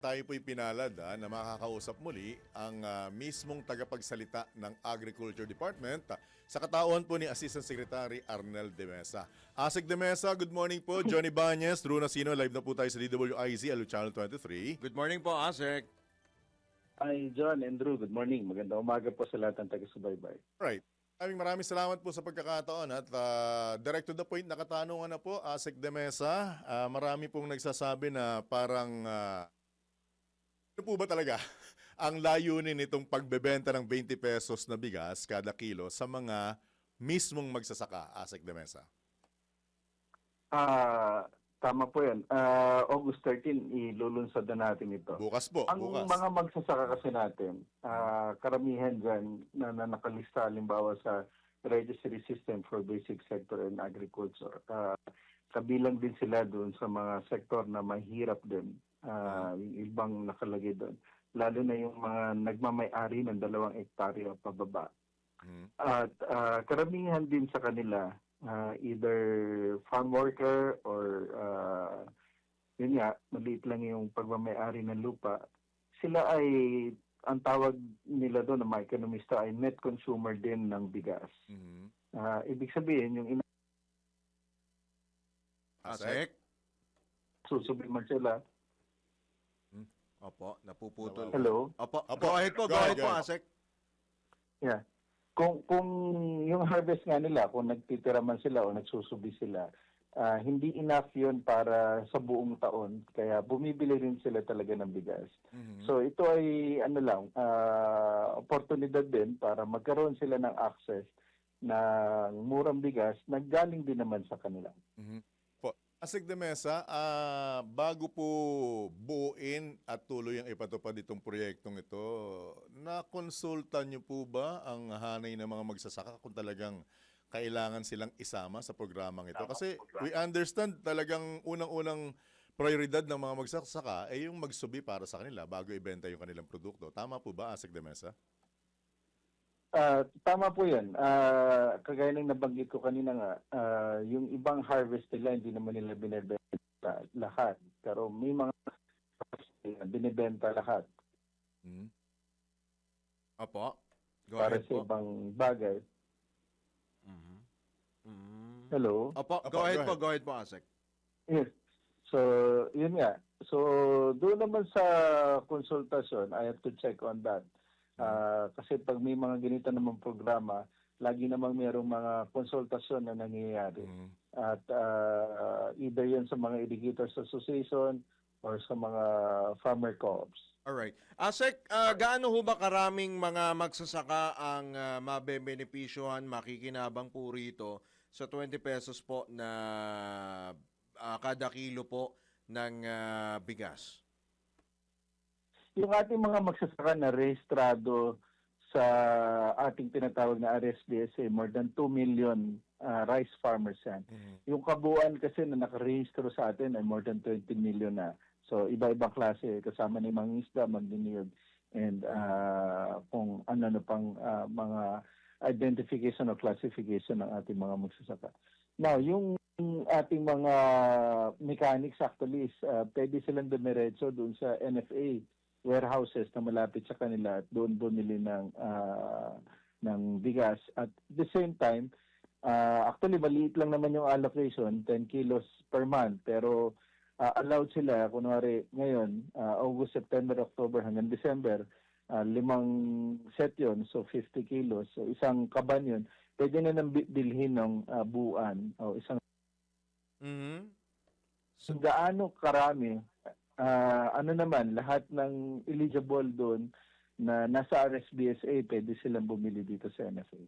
Tayo po'y pinalad ah, na makakausap muli ang ah, mismong tagapagsalita ng Agriculture Department ah, sa katauhan po ni Assistant Secretary Arnel De Mesa. Asik De Mesa, good morning po. Johnny Banyes, Drew Nasino, live na po tayo sa DWIZ, Alu Channel 23. Good morning po, Asek. Hi, John and Drew. Good morning. Magandang umaga po sa lahat ng taga-subaybay. Right. Maraming maraming salamat po sa pagkakataon at uh, direct to the point na katanungan na po, Asik De Mesa. Ah, marami pong nagsasabi na parang ah, ano po ba talaga ang layunin nitong pagbebenta ng 20 pesos na bigas kada kilo sa mga mismong magsasaka, Asik De Mesa? Ah, tama po 'yan. Ah, August 13 ilulunsad na natin ito. Bukas po, Ang bukas. mga magsasaka kasi natin, ah, karamihan dyan na, na nakalista halimbawa sa Registry System for Basic Sector and Agriculture. Ah, kabilang din sila doon sa mga sektor na mahirap din. Yung ibang nakalagay doon. Lalo na yung mga nagmamay-ari ng dalawang ektarya pababa. Mhm. At ah, karamihan din sa kanila, ah, either farm worker or ah, yun nga, maliit lang yung pagmamayari ng lupa, sila ay, ang tawag nila doon ng mga ekonomista ay net consumer din ng bigas. Mhm. Ah, ibig sabihin, yung ina- Asik? susubiman sila, Opo, napuputol. hello? Opo, Opo. go ahead po, Go go ahead, ahead go po, ahead. Asek. Yeah. Kung kung yung harvest nga nila, kung nagtitira man sila o nagsusubi sila, ah, hindi enough yun para sa buong taon. Kaya bumibili rin sila talaga ng bigas. Mhm. So ito ay ano lang, ah, oportunidad din para magkaroon sila ng access ng murang bigas na galing din naman sa kanila. Mhm. Po. Asik de Mesa, ah, bago po buuin at tuloy ang ipatupad itong proyektong ito, na-consulta niyo po ba ang hanay ng mga magsasaka kung talagang kailangan silang isama sa programang ito? Kasi we understand talagang unang-unang prioridad ng mga magsasaka ay yung magsubi para sa kanila bago ibenta yung kanilang produkto. Tama po ba, Asik de Mesa? Ah, tama po 'yan. Ah, kagaya ng nabanggit ko kanina nga, ah, yung ibang harvest nila hindi naman nila binebenta lahat. Pero may mga harvest nila binebenta lahat Mhm. Opo, go para ahead sa po. ibang bagay. Mhm. Mhm. Hello. Opo, Opo, go ahead go po, ahead. go ahead po, Asek. Yes. So, yun nga. So, doon naman sa konsultasyon, I have to check on that. Ah, kasi pag may mga ganito namang programa, lagi namang mayroong mga konsultasyon na nangyayari. Mhm. At ah, either yan sa mga irrigators association or sa mga farmer co-ops. Alright. Asek, ah, gaano ho ba karaming mga magsasaka ang uh, mabebenepisyohan, makikinabang po rito sa 20 pesos po na ah, kada kilo po ng ah, bigas? Yung ating mga magsasaka na rehistrado sa ating tinatawag na RSDSA, more than 2 million ah, rice farmers yan. Mhm. Yung kabuuan kasi na nakarehistro sa atin ay more than 20 million na. So iba-ibang klase kasama ni mga isda, magniniyog and ah, kung ano na pang ah, mga identification or classification ng ating mga magsasaka. Now, yung ating mga mechanics actually is ah, pwede silang dumiretso doon sa NFA warehouses na malapit sa kanila at doon bumili ng ah, ng bigas at the same time Ah, actually, maliit lang naman yung allocation, 10 kilos per month. Pero ah, allowed sila, kunwari ngayon, ah, August, September, October hanggang December, ah, limang set yon so 50 kilos. So isang kaban yun. Pwede na nang bi- bilhin ng ah, buuan o isang Mhm. So, gaano karami, ah, ano naman, lahat ng eligible doon na nasa RSBSA, pwede silang bumili dito sa NFA.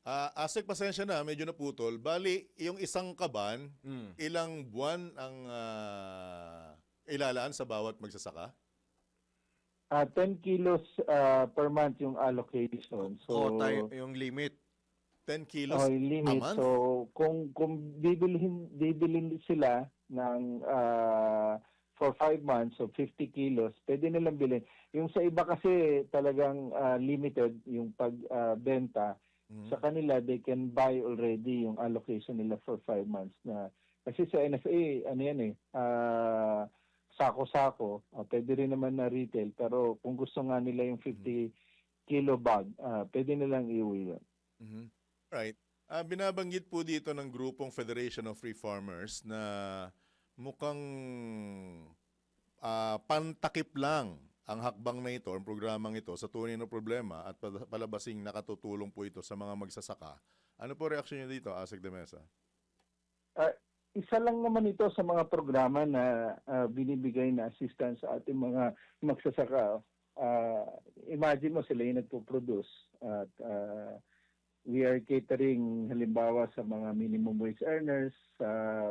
Ah, Asik, pasensya na, medyo naputol. Bali, yung isang kaban, Mm. ilang buwan ang ah, ilalaan sa bawat magsasaka? Ah, 10 kilos ah, per month yung allocation. So, Quota y- yung limit. 10 kilos oh, yung limit. a month? So, kung kung bibilhin bibilhin sila ng ah, for 5 months, so 50 kilos, pwede nilang bilhin. Yung sa iba kasi talagang ah, limited yung pagbenta. Mhm. Sa kanila, they can buy already yung allocation nila for 5 months na kasi sa NFA, ano yan eh, ah, sako-sako, ah, pwede rin naman na retail, pero kung gusto nga nila yung 50 kilo bag, ah, pwede nilang iuwi yun. Mhm. Right. Ah, binabanggit po dito ng grupong Federation of Free Farmers na mukhang ah, pantakip lang ang hakbang na ito, ang programang ito sa tunay na problema at pal- palabasing nakatutulong po ito sa mga magsasaka. Ano po reaksyon niyo dito, Asik de Mesa? isa lang naman ito sa mga programa na ah, binibigay na assistance sa ating mga magsasaka. Ah, imagine mo sila yung nagpo-produce at ah, we are catering halimbawa sa mga minimum wage earners, sa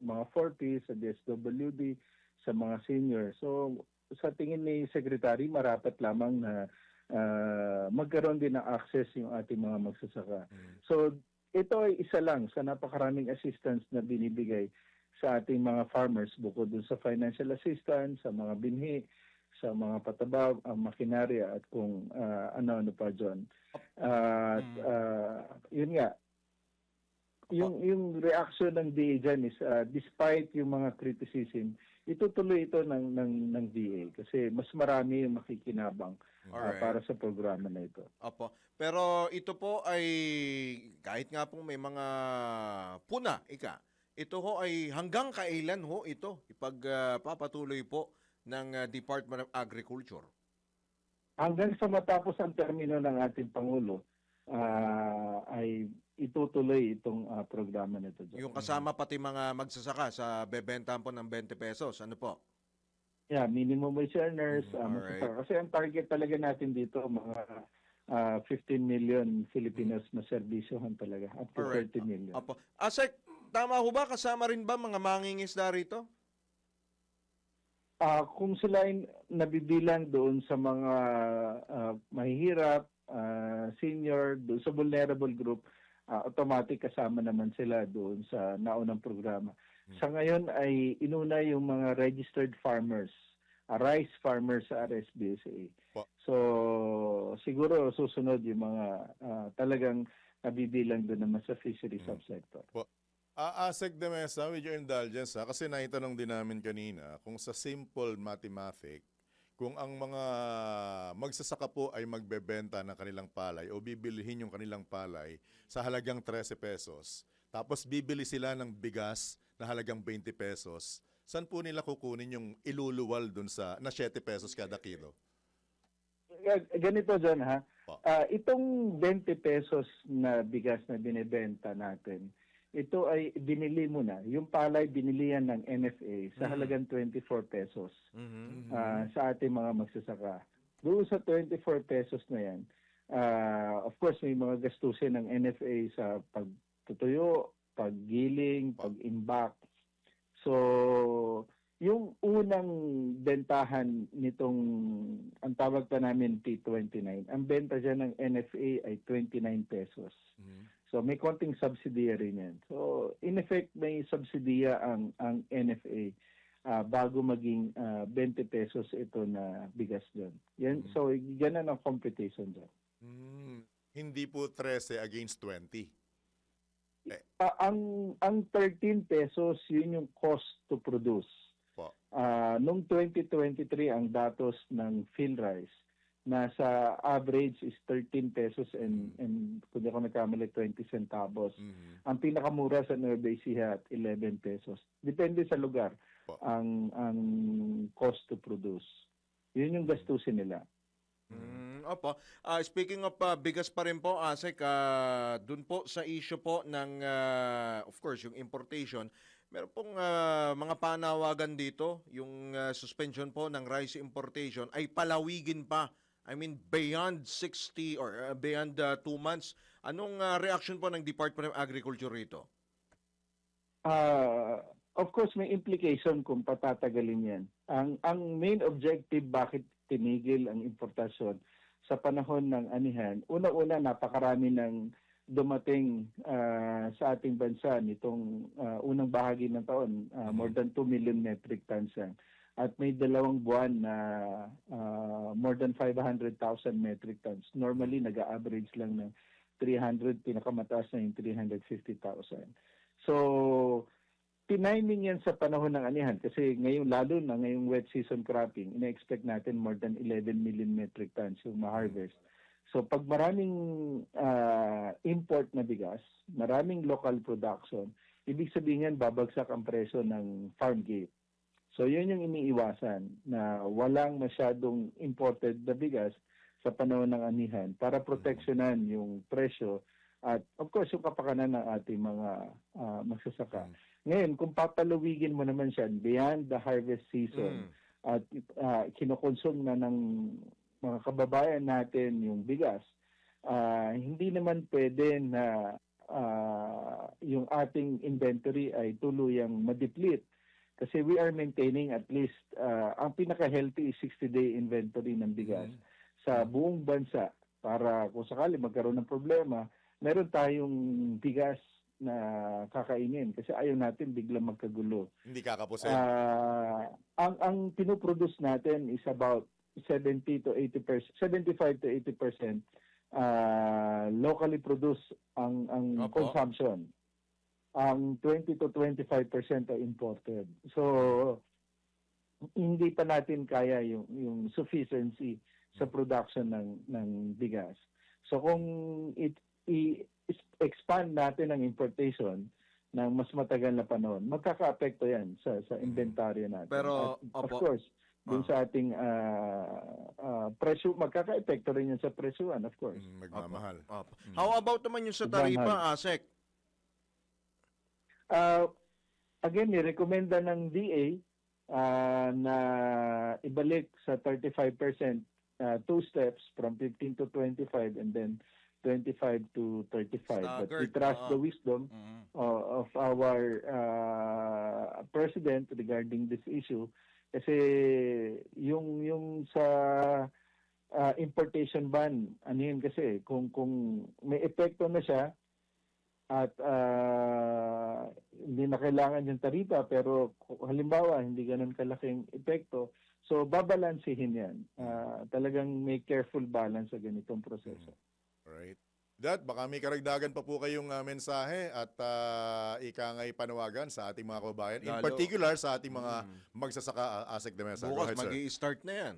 mga 4P, sa DSWD, sa mga senior. So sa tingin ni Secretary, marapat lamang na ah, magkaroon din ng access yung ating mga magsasaka. So ito ay isa lang sa napakaraming assistance na binibigay sa ating mga farmers bukod dun sa financial assistance, sa mga binhi, sa mga pataba, ang makinarya at kung ah, ano-ano pa dyan. At Mm. ah, yun nga, yung, yung reaction ng DA dyan is ah, despite yung mga criticism, itutuloy ito ng, ng, ng DA kasi mas marami yung makikinabang ah, Alright. para sa programa na ito. Opo. Pero ito po ay kahit nga pong may mga puna, ika. Ito ho ay hanggang kailan ho ito ipagpapatuloy po ng ah, Department of Agriculture. Hanggang sa matapos ang termino ng ating Pangulo, ah, ay itutuloy itong ah, programa nito. John. Yung kasama pati mga magsasaka sa bebentahan po ng 20 pesos. Ano po? Yeah, minimum wage earners. Mhm, ah, alright. magsasaka. Kasi ang target talaga natin dito, mga ah, 15 million Filipinos na serbisyohan talaga. Up to Alright. 30 million. Opo. Asek, tama ho ba? Kasama rin ba mga mangingisda rito? Ah, kung sila ay nabibilang doon sa mga ah, mahihirap, ah, senior, doon sa vulnerable group, ah, automatic kasama naman sila doon sa naunang programa. Sa ngayon ay inuna yung mga registered farmers, ah, rice farmers sa RSBSA. Po. So siguro susunod yung mga ah, talagang nabibilang doon naman sa fishery Mm. subsector. Ah, Asik de Mesa, with your indulgence, ha, kasi naitanong din namin kanina kung sa simple mathematic, kung ang mga magsasaka po ay magbebenta ng kanilang palay o bibilihin yung kanilang palay sa halagang 13 pesos, tapos bibili sila ng bigas na halagang 20 pesos, saan po nila kukunin yung iluluwal dun sa na 7 pesos kada kilo? Ga- ganito dyan ha. Ah, itong 20 pesos na bigas na binebenta natin, ito ay binili mo na. Yung palay binili yan ng NFA sa Mhm. halagang 24 pesos Mhm. ah, sa ating mga magsasaka. Doon sa 24 pesos na yan, ah, of course may mga gastusin ng NFA sa pagtutuyo, paggiling, pag-imbak. So, yung unang bentahan nitong, ang tawag pa namin T29, ang benta dyan ng NFA ay 29 pesos. So may konting subsidiary niyan. So in effect may subsidiya ang ang NFA ah, bago maging ah, 20 pesos ito na bigas doon. Yan Mhm. so ganun ang competition doon. Mm, Hindi po 13 against 20. Ah, ang ang 13 pesos yun yung cost to produce. Po. Ah, nung 2023 ang datos ng PhilRice nasa average is 13 pesos and Mhm. and kung ako nagkamali 20 centavos. Mhm. ang pinakamura sa Nueva Ecija at 11 pesos. Depende sa lugar Po. ang ang cost to produce. Yun yung gastusin nila. Mm, opo. Ah, speaking of ah, bigas pa rin po, Asek, ah, dun po sa issue po ng, ah, of course, yung importation, meron pong ah, mga panawagan dito, yung ah, suspension po ng rice importation ay palawigin pa. I mean, beyond 60 or ah, beyond 2 months. Anong ah, reaction po ng Department of Agriculture rito? Ah, of course may implication kung patatagalin 'yan. Ang ang main objective bakit tinigil ang importasyon sa panahon ng anihan, una-una napakarami ng dumating ah, sa ating bansa nitong ah, unang bahagi ng taon, ah, more than 2 million metric tons yan. At may dalawang buwan na ah, more than 500,000 metric tons. Normally nag-average lang ng 300, pinakamataas na yung 350,000. So, tiniming yan sa panahon ng anihan kasi ngayon lalo na ngayong wet season cropping, ina-expect natin more than 11 million metric tons yung ma-harvest. So pag maraming ah, import na bigas, maraming local production, ibig sabihin yan babagsak ang presyo ng farm gate. So yun yung iniiwasan na walang masyadong imported na bigas sa panahon ng anihan para proteksyonan yung presyo at of course yung kapakanan ng ating mga ah, magsasaka. Ngayon, kung papalawigin mo naman siya beyond the harvest season Mm. at uh, kinokonsum na ng mga kababayan natin yung bigas, ah, hindi naman pwede na ah, yung ating inventory ay tuluyang madeplete. Kasi we are maintaining at least, ah, ang pinaka-healthy is 60-day inventory ng bigas Mm. sa buong bansa para kung sakali magkaroon ng problema, meron tayong bigas na kakainin kasi ayaw natin biglang magkagulo. Hindi kakapusin. Ah, ang ang pinoproduce natin is about 70 to 80%, 75 to 80% ah locally produced ang ang Opo. consumption. Ang 20 to 25% ay imported. So hindi pa natin kaya yung yung sufficiency sa production ng ng bigas. So kung it, i- expand natin ang importation ng mas matagal na panahon, magkaka-apekto 'yan sa sa inventaryo natin. Pero, At, of opo. course, dun Ah. sa ating ah, ah, presyo, magkaka-epekto rin 'yan sa presyuan, of course. Mm, Magmamahal. Opo. Mm. How about naman yung sa taripa, Asek? Uh, again, nirekomenda ng DA ah, na ibalik sa 35% ah, two steps from 15 to 25 and then 25 to 35. But we Staggered, trust oo. the wisdom Mm. uh, of our uh, president regarding this issue kasi yung yung sa uh, importation ban ano yun kasi kung kung may epekto na siya at uh, hindi na kailangan yung taripa pero halimbawa hindi ganun kalaking epekto so babalansehin yan Uh, talagang may careful balance sa ganitong proseso Right. Dad, baka may karagdagan pa po kayong ah, mensahe at uh, ika nga'y panawagan sa ating mga kababayan. In Lalo- particular sa ating mga Mm. magsasaka uh, Asik de Mesa. Go Bukas mag start na yan.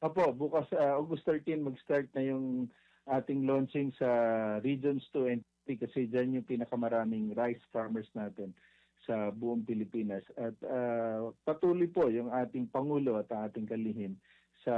Opo, bukas uh, August 13 mag-start na yung ating launching sa Regions 2 and 3 kasi dyan yung pinakamaraming rice farmers natin sa buong Pilipinas. At uh, patuloy po yung ating Pangulo at ang ating kalihim sa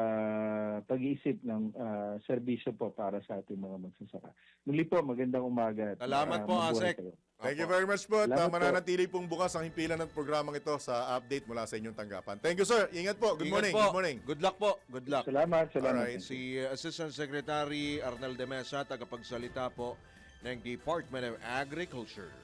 pag-iisip ng uh, serbisyo po para sa ating mga magsasaka. Muli po, magandang umaga. at, Salamat uh, po, Asek. kayo. Thank you very much po. At uh, po. mananatili pong bukas ang himpilan ng programang ito sa update mula sa inyong tanggapan. Thank you, sir. Ingat po. Good Ingat morning. po. Good morning. Good luck po. Good luck. Salamat, salamat. Alright. Si Assistant Secretary Arnel de Mesa, tagapagsalita po ng Department of Agriculture.